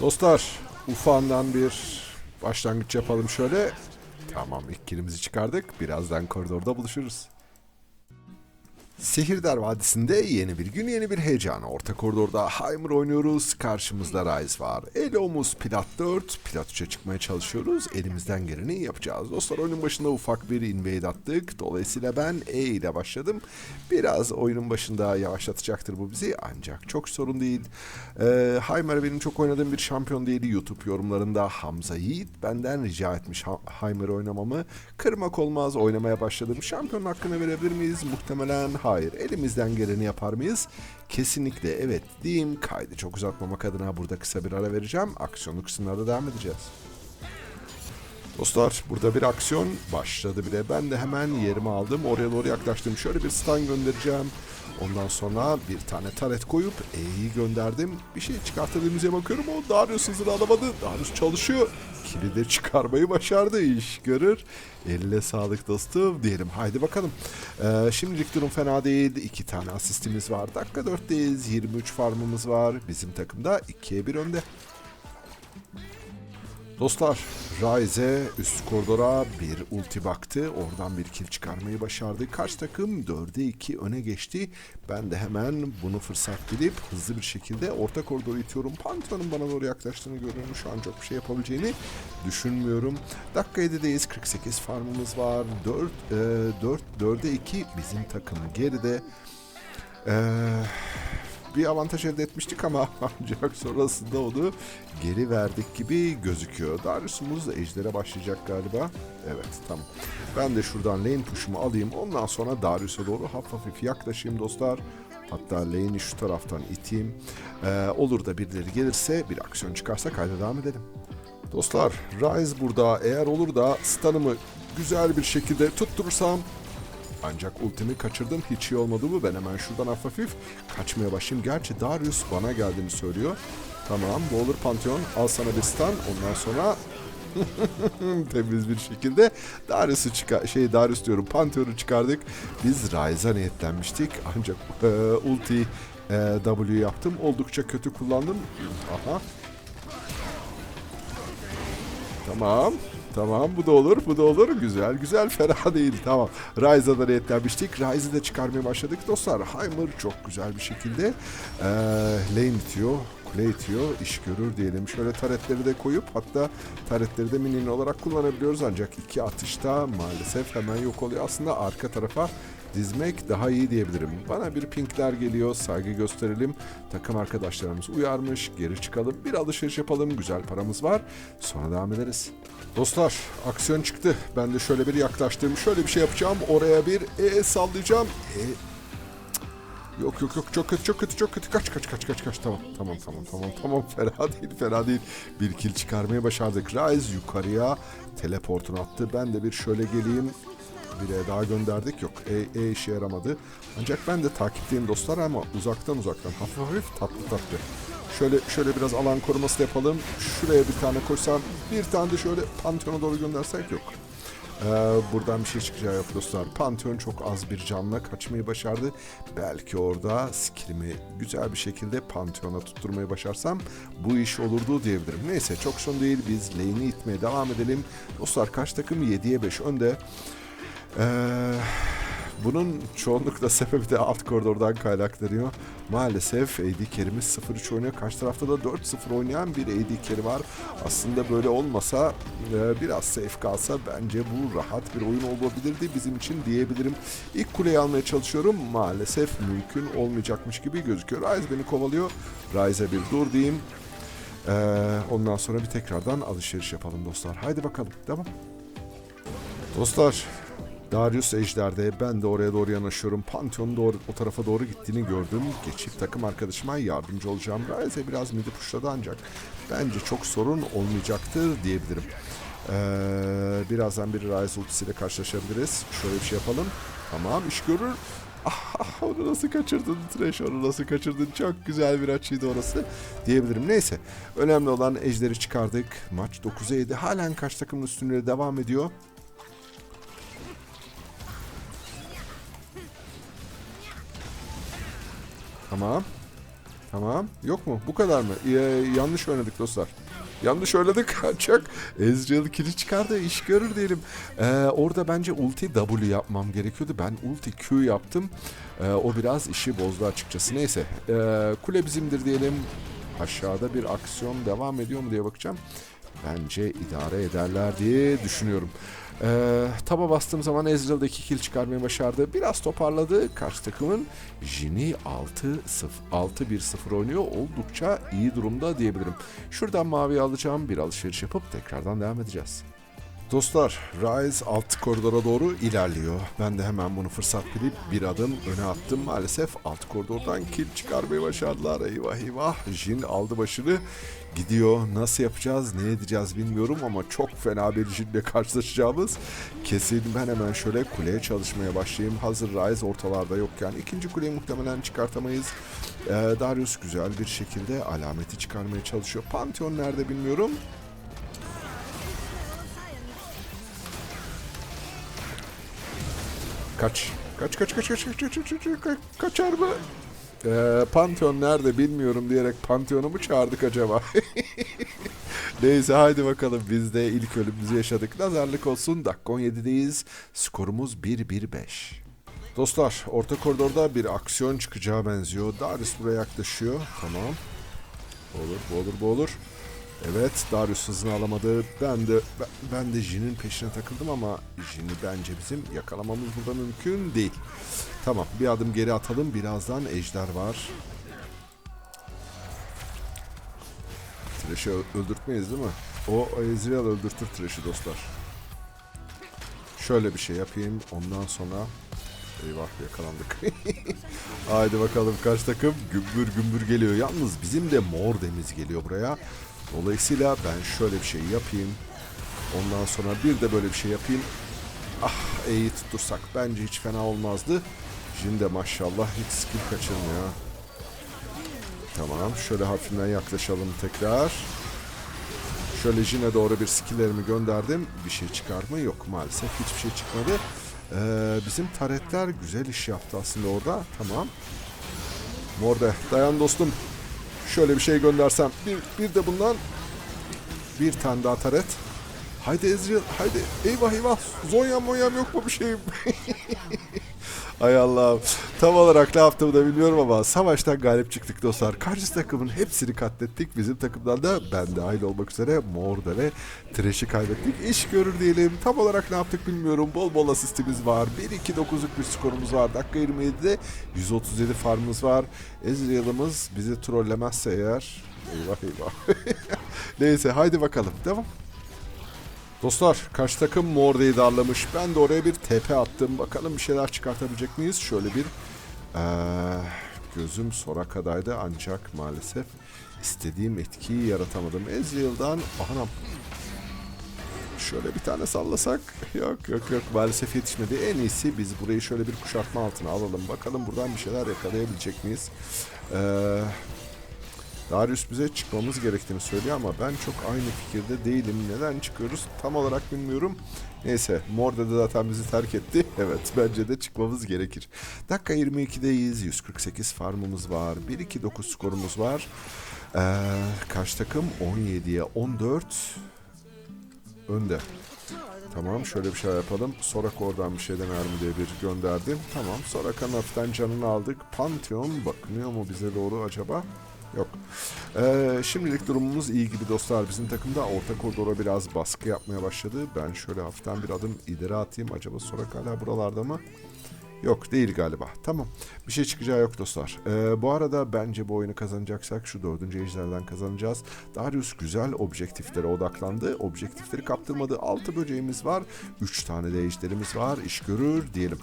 Dostlar ufağından bir başlangıç yapalım şöyle. Tamam ilk kilimizi çıkardık. Birazdan koridorda buluşuruz. Sehirdar Vadisi'nde yeni bir gün yeni bir heyecan. Orta koridorda Heimer oynuyoruz. Karşımızda Rise var. El omuz plat 4. Plat 3'e çıkmaya çalışıyoruz. Elimizden geleni yapacağız. Dostlar oyunun başında ufak bir invade attık. Dolayısıyla ben E ile başladım. Biraz oyunun başında yavaşlatacaktır bu bizi. Ancak çok sorun değil. Ee, Heimer benim çok oynadığım bir şampiyon değil. YouTube yorumlarında Hamza Yiğit benden rica etmiş Heimer oynamamı. Kırmak olmaz. Oynamaya başladım. Şampiyonun hakkını verebilir miyiz? Muhtemelen hayır. Elimizden geleni yapar mıyız? Kesinlikle evet diyeyim. Kaydı çok uzatmamak adına burada kısa bir ara vereceğim. Aksiyonlu kısımlarda devam edeceğiz. Dostlar burada bir aksiyon başladı bile. Ben de hemen yerimi aldım. Oraya doğru yaklaştım. Şöyle bir stun göndereceğim. Ondan sonra bir tane taret koyup E'yi gönderdim. Bir şey çıkartabildiğimize bakıyorum. O Darius hızını alamadı. Darius çalışıyor. Kili de çıkarmayı başardı. İş görür. Eline sağlık dostum diyelim. Haydi bakalım. Ee, şimdilik durum fena değil. İki tane asistimiz var. Dakika 4'teyiz. 23 farmımız var. Bizim takımda 2'ye 1 önde. Dostlar, Ryze üst koridora bir ulti baktı. Oradan bir kill çıkarmayı başardı. Karşı takım 4'e 2 öne geçti. Ben de hemen bunu fırsat bilip hızlı bir şekilde orta koridoru itiyorum. Pantheon'un bana doğru yaklaştığını görüyorum. Şu an çok bir şey yapabileceğini düşünmüyorum. Dakika 7'deyiz. 48 farmımız var. 4, e, 4, 4'e 2 bizim takım geride. Eee bir avantaj elde etmiştik ama ancak sonrasında onu geri verdik gibi gözüküyor. Darius'umuz Ejder'e başlayacak galiba. Evet tamam. Ben de şuradan lane push'umu alayım. Ondan sonra Darius'a doğru hafif hafif yaklaşayım dostlar. Hatta lane'i şu taraftan iteyim. Ee, olur da birileri gelirse bir aksiyon çıkarsa kayda devam edelim. Dostlar Rise burada eğer olur da stun'ımı güzel bir şekilde tutturursam ancak ultimi kaçırdım. Hiç iyi olmadı bu. Ben hemen şuradan hafif kaçmaya başlayayım. Gerçi Darius bana geldiğini söylüyor. Tamam bu olur Pantheon. Al sana bir stun. Ondan sonra temiz bir şekilde Darius'u çıkar şey Darius diyorum Pantheon'u çıkardık. Biz Ryze'a niyetlenmiştik. Ancak e, ulti e, W yaptım. Oldukça kötü kullandım. Aha. Tamam. Tamam bu da olur bu da olur. Güzel güzel fena değil tamam. Ryze'a da niyetlenmiştik. Ryze'ı da çıkarmaya başladık dostlar. Heimer çok güzel bir şekilde eee lane itiyor. Kule itiyor. iş görür diyelim. Şöyle taretleri de koyup hatta taretleri de minin olarak kullanabiliyoruz. Ancak iki atışta maalesef hemen yok oluyor. Aslında arka tarafa dizmek daha iyi diyebilirim. Bana bir pinkler geliyor. Saygı gösterelim. Takım arkadaşlarımız uyarmış. Geri çıkalım. Bir alışveriş yapalım. Güzel paramız var. Sonra devam ederiz. Dostlar aksiyon çıktı. Ben de şöyle bir yaklaştım. Şöyle bir şey yapacağım. Oraya bir E sallayacağım. E Yok yok yok çok kötü çok kötü çok kötü kaç kaç kaç kaç kaç tamam tamam tamam tamam tamam fena değil fena değil bir kill çıkarmaya başardık Rise yukarıya teleportunu attı ben de bir şöyle geleyim bir E daha gönderdik yok E, e işe yaramadı ancak ben de takipteyim dostlar ama uzaktan uzaktan hafif hafif tatlı tatlı şöyle şöyle biraz alan koruması da yapalım şuraya bir tane koysam bir tane de şöyle Pantheon'a doğru göndersek yok ee, buradan bir şey çıkacağı yok dostlar. Pantheon çok az bir canla kaçmayı başardı. Belki orada skillimi güzel bir şekilde Pantheon'a tutturmayı başarsam bu iş olurdu diyebilirim. Neyse çok son değil biz lane'i itmeye devam edelim. Dostlar kaç takım 7'ye 5 önde. Ee, bunun çoğunlukla sebebi de alt koridordan kaynaklanıyor. Maalesef AD Kerim'imiz 0-3 oynuyor. Karşı tarafta da 4-0 oynayan bir AD Kerim var. Aslında böyle olmasa e, biraz safe kalsa bence bu rahat bir oyun olabilirdi bizim için diyebilirim. İlk kuleyi almaya çalışıyorum. Maalesef mümkün olmayacakmış gibi gözüküyor. Ryze beni kovalıyor. Ryze'e bir dur diyeyim. Ee, ondan sonra bir tekrardan alışveriş yapalım dostlar. Haydi bakalım. Devam. Dostlar Darius Ejder'de ben de oraya doğru yanaşıyorum. Pantheon'un doğru, o tarafa doğru gittiğini gördüm. Geçip takım arkadaşıma yardımcı olacağım. Ryze biraz midi pushladı ancak bence çok sorun olmayacaktır diyebilirim. Ee, birazdan bir Ryze ultisiyle karşılaşabiliriz. Şöyle bir şey yapalım. Tamam iş görür. Ah, onu nasıl kaçırdın Trash onu nasıl kaçırdın çok güzel bir açıydı orası diyebilirim. Neyse önemli olan ejderi çıkardık. Maç 9'a 7 halen kaç takımın üstünlüğü devam ediyor. Tamam. Tamam. Yok mu? Bu kadar mı? Ee, yanlış oynadık dostlar. Yanlış oynadık ancak Ezreal kili çıkardı iş görür diyelim. Ee, orada bence ulti W yapmam gerekiyordu. Ben ulti Q yaptım. Ee, o biraz işi bozdu açıkçası. Neyse. Ee, kule bizimdir diyelim. Aşağıda bir aksiyon devam ediyor mu diye bakacağım. Bence idare ederler diye düşünüyorum. Ee, taba bastığım zaman Ezreal'da 2 kill çıkarmayı başardı. Biraz toparladı. Karşı takımın Jin'i 6-1-0 oynuyor. Oldukça iyi durumda diyebilirim. Şuradan mavi alacağım. Bir alışveriş yapıp tekrardan devam edeceğiz. Dostlar, Rise alt koridora doğru ilerliyor. Ben de hemen bunu fırsat bilip bir adım öne attım. Maalesef alt koridordan kill çıkarmayı başardılar. Eyvah eyvah. Jin aldı başını. Gidiyor. Nasıl yapacağız, ne edeceğiz bilmiyorum ama çok fena bir Jin'le karşılaşacağımız kesin. Ben hemen şöyle kuleye çalışmaya başlayayım. Hazır Rise ortalarda yokken ikinci kuleyi muhtemelen çıkartamayız. Ee, Darius güzel bir şekilde alameti çıkarmaya çalışıyor. Pantheon nerede bilmiyorum. Kaç. Kaç kaç kaç kaç kaç kaç kaç kaç kaç kaçar mı? Ee, Pantheon nerede bilmiyorum diyerek Pantheon'u mu çağırdık acaba? Neyse haydi bakalım biz de ilk ölümümüzü yaşadık. Nazarlık olsun dakika 17'deyiz. Skorumuz 1-1-5. Dostlar orta koridorda bir aksiyon çıkacağı benziyor. Darius buraya yaklaşıyor. Tamam. Olur bu olur bu olur. Evet Darius hızını alamadı. Ben de ben, ben de Jin'in peşine takıldım ama Jin'i bence bizim yakalamamız burada mümkün değil. Tamam bir adım geri atalım. Birazdan Ejder var. Thresh'i öldürtmeyiz değil mi? O Ezreal öldürtür Thresh'i dostlar. Şöyle bir şey yapayım. Ondan sonra Eyvah yakalandık. Haydi bakalım karşı takım gümbür gümbür geliyor. Yalnız bizim de mor demiz geliyor buraya. Dolayısıyla ben şöyle bir şey yapayım. Ondan sonra bir de böyle bir şey yapayım. Ah E'yi tuttursak bence hiç fena olmazdı. Şimdi maşallah hiç skill kaçırmıyor. Tamam şöyle hafiften yaklaşalım tekrar. Şöyle Jin'e doğru bir skilllerimi gönderdim. Bir şey çıkar mı? Yok maalesef hiçbir şey çıkmadı. Ee, bizim taretler güzel iş yaptı aslında orada. Tamam. Morde dayan dostum. Şöyle bir şey göndersem. Bir, bir de bundan bir tane daha taret. Haydi Ezreal haydi. Eyvah eyvah. Zonyam monyam yok mu bir şeyim? Ay Allah'ım. Tam olarak ne yaptığımı da bilmiyorum ama savaştan galip çıktık dostlar. Karşı takımın hepsini katlettik. Bizim takımdan da ben dahil olmak üzere Morda ve Thresh'i kaybettik. İş görür diyelim. Tam olarak ne yaptık bilmiyorum. Bol bol asistimiz var. 1-2-9'luk bir skorumuz var. Dakika 27'de 137 farmımız var. Ezreal'ımız bizi trollemezse eğer... Eyvah eyvah. Neyse haydi bakalım. Devam. Dostlar karşı takım Morde'yi darlamış. Ben de oraya bir TP attım. Bakalım bir şeyler çıkartabilecek miyiz? Şöyle bir eee, gözüm Soraka'daydı ancak maalesef istediğim etkiyi yaratamadım. Ezreal'dan anam şöyle bir tane sallasak yok yok yok maalesef yetişmedi. En iyisi biz burayı şöyle bir kuşatma altına alalım. Bakalım buradan bir şeyler yakalayabilecek miyiz? Eee Darius bize çıkmamız gerektiğini söylüyor ama ben çok aynı fikirde değilim. Neden çıkıyoruz tam olarak bilmiyorum. Neyse Morde de zaten bizi terk etti. Evet bence de çıkmamız gerekir. Dakika 22'deyiz. 148 farmımız var. 1-2-9 skorumuz var. Ee, karşı takım 17'ye 14 önde. Tamam şöyle bir şey yapalım. Sorak oradan bir şey dener mi diye bir gönderdim. Tamam Sorak'ın hafiften canını aldık. Pantheon bakınıyor mu bize doğru acaba? Yok. Ee, şimdilik durumumuz iyi gibi dostlar. Bizim takımda orta koridora biraz baskı yapmaya başladı. Ben şöyle hafiften bir adım ileri atayım. Acaba Sorak hala buralarda mı? Yok değil galiba. Tamam. Bir şey çıkacağı yok dostlar. Ee, bu arada bence bu oyunu kazanacaksak şu dördüncü ejderden kazanacağız. Darius güzel objektiflere odaklandı. Objektifleri kaptırmadı. Altı böceğimiz var. Üç tane de ejderimiz var. İş görür diyelim.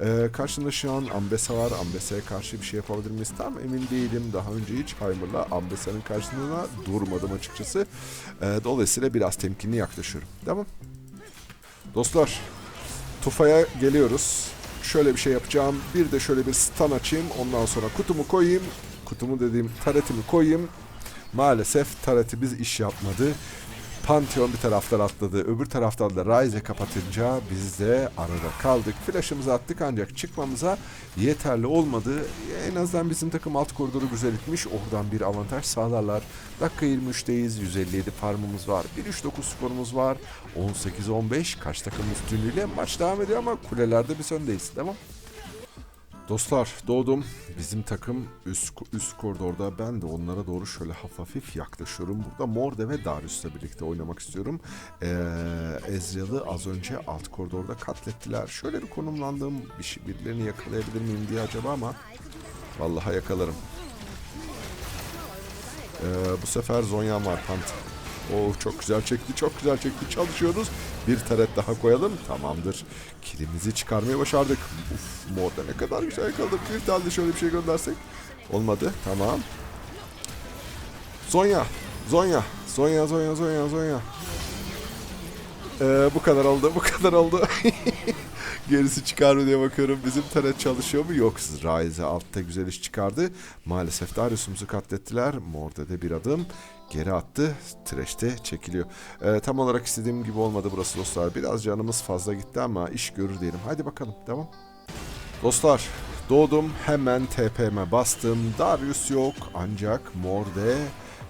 Ee, karşında şu an Ambessa var. Ambessa'ya karşı bir şey yapabilir miyiz? Tam emin değilim. Daha önce hiç Heimer'la Ambessa'nın karşısında durmadım açıkçası. Ee, dolayısıyla biraz temkinli yaklaşıyorum. Tamam. Dostlar Tufa'ya geliyoruz. Şöyle bir şey yapacağım. Bir de şöyle bir stun açayım. Ondan sonra kutumu koyayım. Kutumu dediğim taretimi koyayım. Maalesef taretimiz iş yapmadı. Pantheon bir taraftan atladı. Öbür taraftan da Ryze kapatınca biz de arada kaldık. Flash'ımızı attık ancak çıkmamıza yeterli olmadı. En azından bizim takım alt koridoru güzel itmiş. Oradan bir avantaj sağlarlar. Dakika 23'teyiz. 157 farmımız var. 1-3-9 skorumuz var. 18-15 kaç takım üstünlüğüyle maç devam ediyor ama kulelerde biz öndeyiz. Tamam. Dostlar doğdum. Bizim takım üst, üst koridorda. Ben de onlara doğru şöyle hafif yaklaşıyorum. Burada Morde ve Darius'la birlikte oynamak istiyorum. Ee, Ezreal'ı az önce alt koridorda katlettiler. Şöyle bir konumlandığım bir şey, birilerini yakalayabilir miyim diye acaba ama vallahi yakalarım. Ee, bu sefer Zonyan var Pant. Oh çok güzel çekti, çok güzel çekti. Çalışıyoruz. Bir taret daha koyalım. Tamamdır. Kilimizi çıkarmayı başardık. Uf, Morda ne kadar güzel yakaladık. Bir tane de şöyle bir şey göndersek. Olmadı. Tamam. Zonya. Zonya. Zonya, Zonya, Zonya, Zonya. Ee, bu kadar oldu, bu kadar oldu. Gerisi çıkar mı diye bakıyorum. Bizim taret çalışıyor mu? Yok. Ryze altta güzel iş çıkardı. Maalesef Darius'umuzu katlettiler. Morde de bir adım geri attı. Trash'te çekiliyor. Ee, tam olarak istediğim gibi olmadı burası dostlar. Biraz canımız fazla gitti ama iş görür diyelim. Hadi bakalım. Devam. Dostlar doğdum. Hemen TP'me bastım. Darius yok. Ancak Morde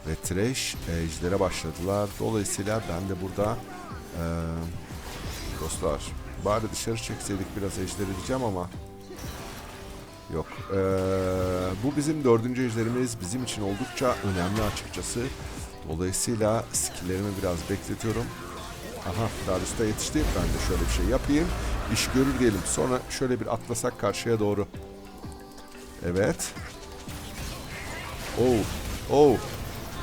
ve Trash ejder'e başladılar. Dolayısıyla ben de burada ee, dostlar bari dışarı çekseydik biraz ejder edeceğim ama yok. Ee, bu bizim dördüncü ejderimiz. Bizim için oldukça önemli açıkçası. Dolayısıyla skilllerimi biraz bekletiyorum. Aha Darius da yetişti. Ben de şöyle bir şey yapayım. İş görür diyelim. Sonra şöyle bir atlasak karşıya doğru. Evet. Oh. Oh.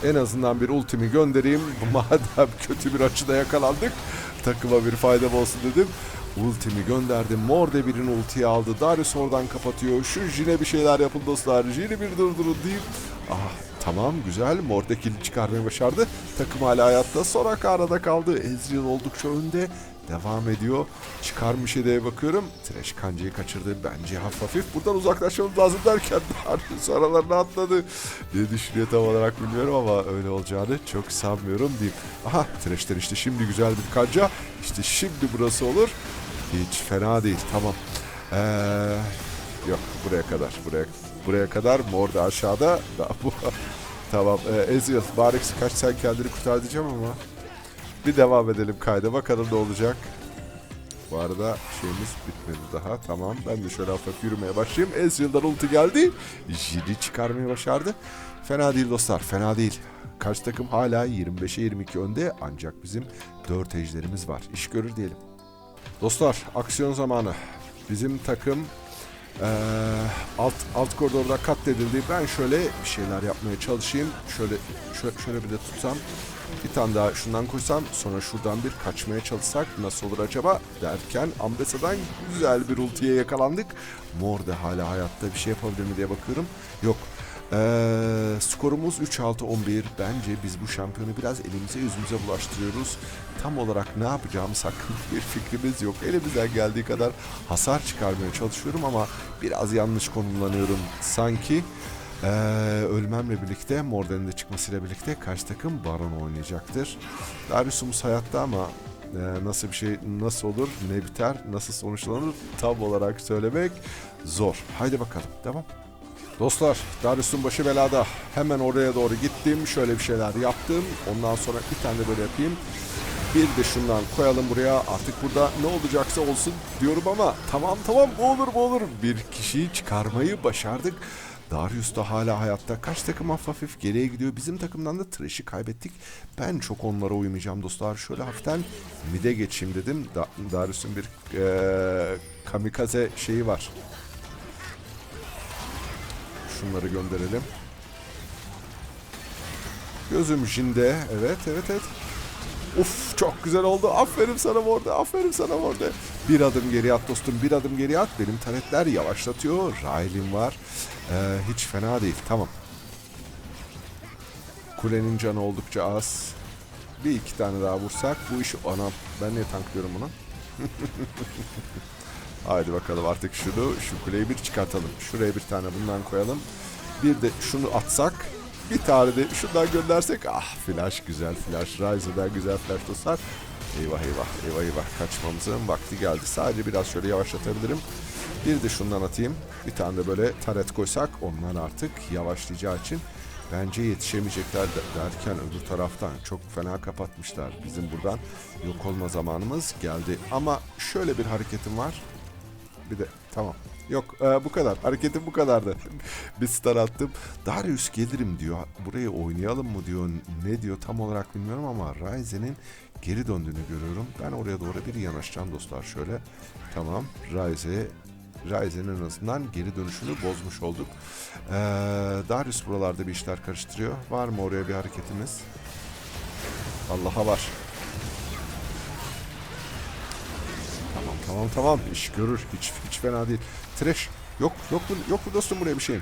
En azından bir ultimi göndereyim. Madem kötü bir açıda yakalandık. Takıma bir fayda olsun dedim. Ultimi gönderdim. Morde birini ultiye aldı. Darius oradan kapatıyor. Şu Jine bir şeyler yapın dostlar. Jine bir durdurun deyip. Ah tamam güzel. Morde kill çıkarmayı başardı. Takım hala hayatta. Soraka arada kaldı. Ezreal oldukça önde. Devam ediyor. Çıkarmış diye bakıyorum. Trash kancayı kaçırdı. Bence hafif hafif. Buradan uzaklaşmamız lazım derken Darius aralarına atladı. Ne düşünüyor tam olarak bilmiyorum ama öyle olacağını çok sanmıyorum diyeyim. Aha Trash'ten işte şimdi güzel bir kanca. İşte şimdi burası olur. Hiç fena değil. Tamam. Ee, yok buraya kadar. Buraya buraya kadar. Mor da aşağıda. Daha bu. tamam. Ee, Ezreal. Bari kaç sen kendini kurtar diyeceğim ama. Bir devam edelim kayda. Bakalım ne olacak. Bu arada şeyimiz bitmedi daha. Tamam. Ben de şöyle hafif yürümeye başlayayım. Ezreal'dan ulti geldi. Jiri çıkarmayı başardı. Fena değil dostlar. Fena değil. Karşı takım hala 25'e 22 önde. Ancak bizim 4 ejderimiz var. İş görür diyelim. Dostlar aksiyon zamanı. Bizim takım eee, alt alt koridorda katledildi. Ben şöyle bir şeyler yapmaya çalışayım. Şöyle şöyle, şöyle bir de tutsam. Bir tane daha şundan koysam sonra şuradan bir kaçmaya çalışsak nasıl olur acaba derken Ambesa'dan güzel bir ultiye yakalandık. Mor da hala hayatta bir şey yapabilir mi diye bakıyorum. Yok. Ee, skorumuz 3-6-11. Bence biz bu şampiyonu biraz elimize yüzümüze bulaştırıyoruz. Tam olarak ne yapacağımız hakkında bir fikrimiz yok. Elimizden geldiği kadar hasar çıkarmaya çalışıyorum ama biraz yanlış konumlanıyorum sanki. Ee, ölmemle birlikte Morden'in de çıkmasıyla birlikte karşı takım Baron oynayacaktır. Darius'umuz hayatta ama e, nasıl bir şey nasıl olur ne biter nasıl sonuçlanır tam olarak söylemek zor. Haydi bakalım devam. Dostlar Darius'un başı belada. Hemen oraya doğru gittim. Şöyle bir şeyler yaptım. Ondan sonra bir tane de böyle yapayım. Bir de şundan koyalım buraya. Artık burada ne olacaksa olsun diyorum ama tamam tamam bu olur bu olur. Bir kişiyi çıkarmayı başardık. Darius da hala hayatta. Kaç takım hafif geriye gidiyor. Bizim takımdan da Thresh'i kaybettik. Ben çok onlara uymayacağım dostlar. Şöyle hafiften mid'e geçeyim dedim. Da Darius'un bir eee, kamikaze şeyi var. Şunları gönderelim. Gözüm Jin'de. Evet evet evet. Uf çok güzel oldu. Aferin sana orada. Aferin sana orada. Bir adım geri at dostum. Bir adım geri at. Benim taretler yavaşlatıyor. Rail'im var. Ee, hiç fena değil. Tamam. Kulenin canı oldukça az. Bir iki tane daha vursak bu iş... Anam ben niye tanklıyorum bunu? Haydi bakalım artık şunu, şu kuleyi bir çıkartalım. Şuraya bir tane bundan koyalım. Bir de şunu atsak Bir tane de şundan göndersek. Ah flash güzel flash. Ryze'den güzel flash dostlar. Eyvah eyvah eyvah eyvah kaçmamızın vakti geldi. Sadece biraz şöyle yavaşlatabilirim. Bir de şundan atayım. Bir tane de böyle taret koysak onlar artık yavaşlayacağı için bence yetişemeyecekler de- derken öbür taraftan çok fena kapatmışlar. Bizim buradan yok olma zamanımız geldi. Ama şöyle bir hareketim var. Bir de tamam. Yok e, bu kadar. Hareketim bu kadardı. bir star attım. Darius gelirim diyor. Burayı oynayalım mı diyor. Ne diyor tam olarak bilmiyorum ama Ryzen'in geri döndüğünü görüyorum. Ben oraya doğru bir yanaşacağım dostlar şöyle. Tamam. Ryze Ryzen'in en azından geri dönüşünü bozmuş olduk. Ee, Darius buralarda bir işler karıştırıyor. Var mı oraya bir hareketimiz? Allah'a var. Tamam tamam iş görür hiç hiç fena değil. Trash yok yok mu yok mu dostum buraya bir şeyin.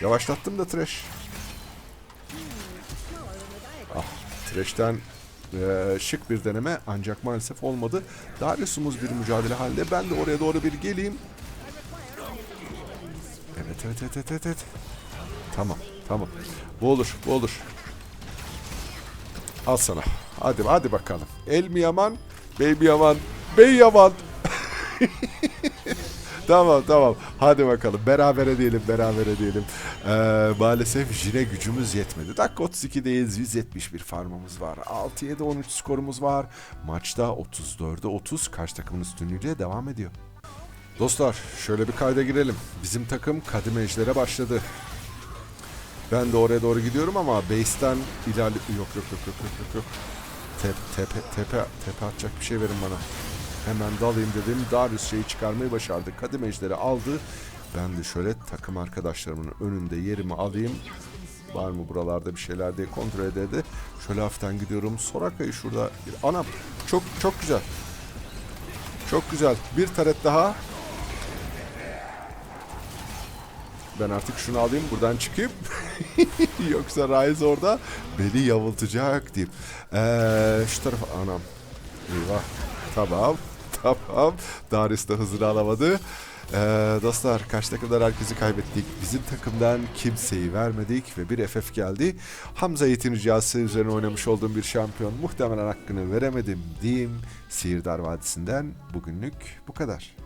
Yavaşlattım da trash. Ah trash'ten eee, şık bir deneme ancak maalesef olmadı. Darius'umuz bir mücadele halinde. Ben de oraya doğru bir geleyim. Evet evet evet evet. evet. Tamam tamam. Bu olur bu olur. Al sana. Hadi hadi bakalım. El mi yaman? Bey mi yaman? Bey yaman. tamam tamam. Hadi bakalım. Berabere diyelim berabere diyelim. Ee, maalesef jine gücümüz yetmedi. Dakika 32'deyiz. 171 farmımız var. 6-7 13 skorumuz var. Maçta 34'e 30 karşı takımın üstünlüğüyle devam ediyor. Dostlar şöyle bir kayda girelim. Bizim takım kadim ejdere başladı. Ben de oraya doğru gidiyorum ama base'ten ilerli... Yok yok yok yok yok yok yok. Tep, tepe, tepe, tepe atacak bir şey verin bana. Hemen dalayım dedim. Darius şeyi çıkarmayı başardı. Kadim ejderi aldı. Ben de şöyle takım arkadaşlarımın önünde yerimi alayım. Var mı buralarda bir şeyler diye kontrol ede Şöyle hafiften gidiyorum. Soraka'yı şurada... Anam çok çok güzel. Çok güzel. Bir taret daha. Ben artık şunu alayım buradan çıkayım. Yoksa Rise orada beni yavultacak diyeyim. Ee, şu tarafa anam. Eyvah. Tamam. Tamam. Darius da hızını alamadı. Ee, dostlar karşı takımdan herkesi kaybettik. Bizim takımdan kimseyi vermedik ve bir FF geldi. Hamza Yiğit'in ricası üzerine oynamış olduğum bir şampiyon. Muhtemelen hakkını veremedim diyeyim. Sihirdar Vadisi'nden bugünlük bu kadar.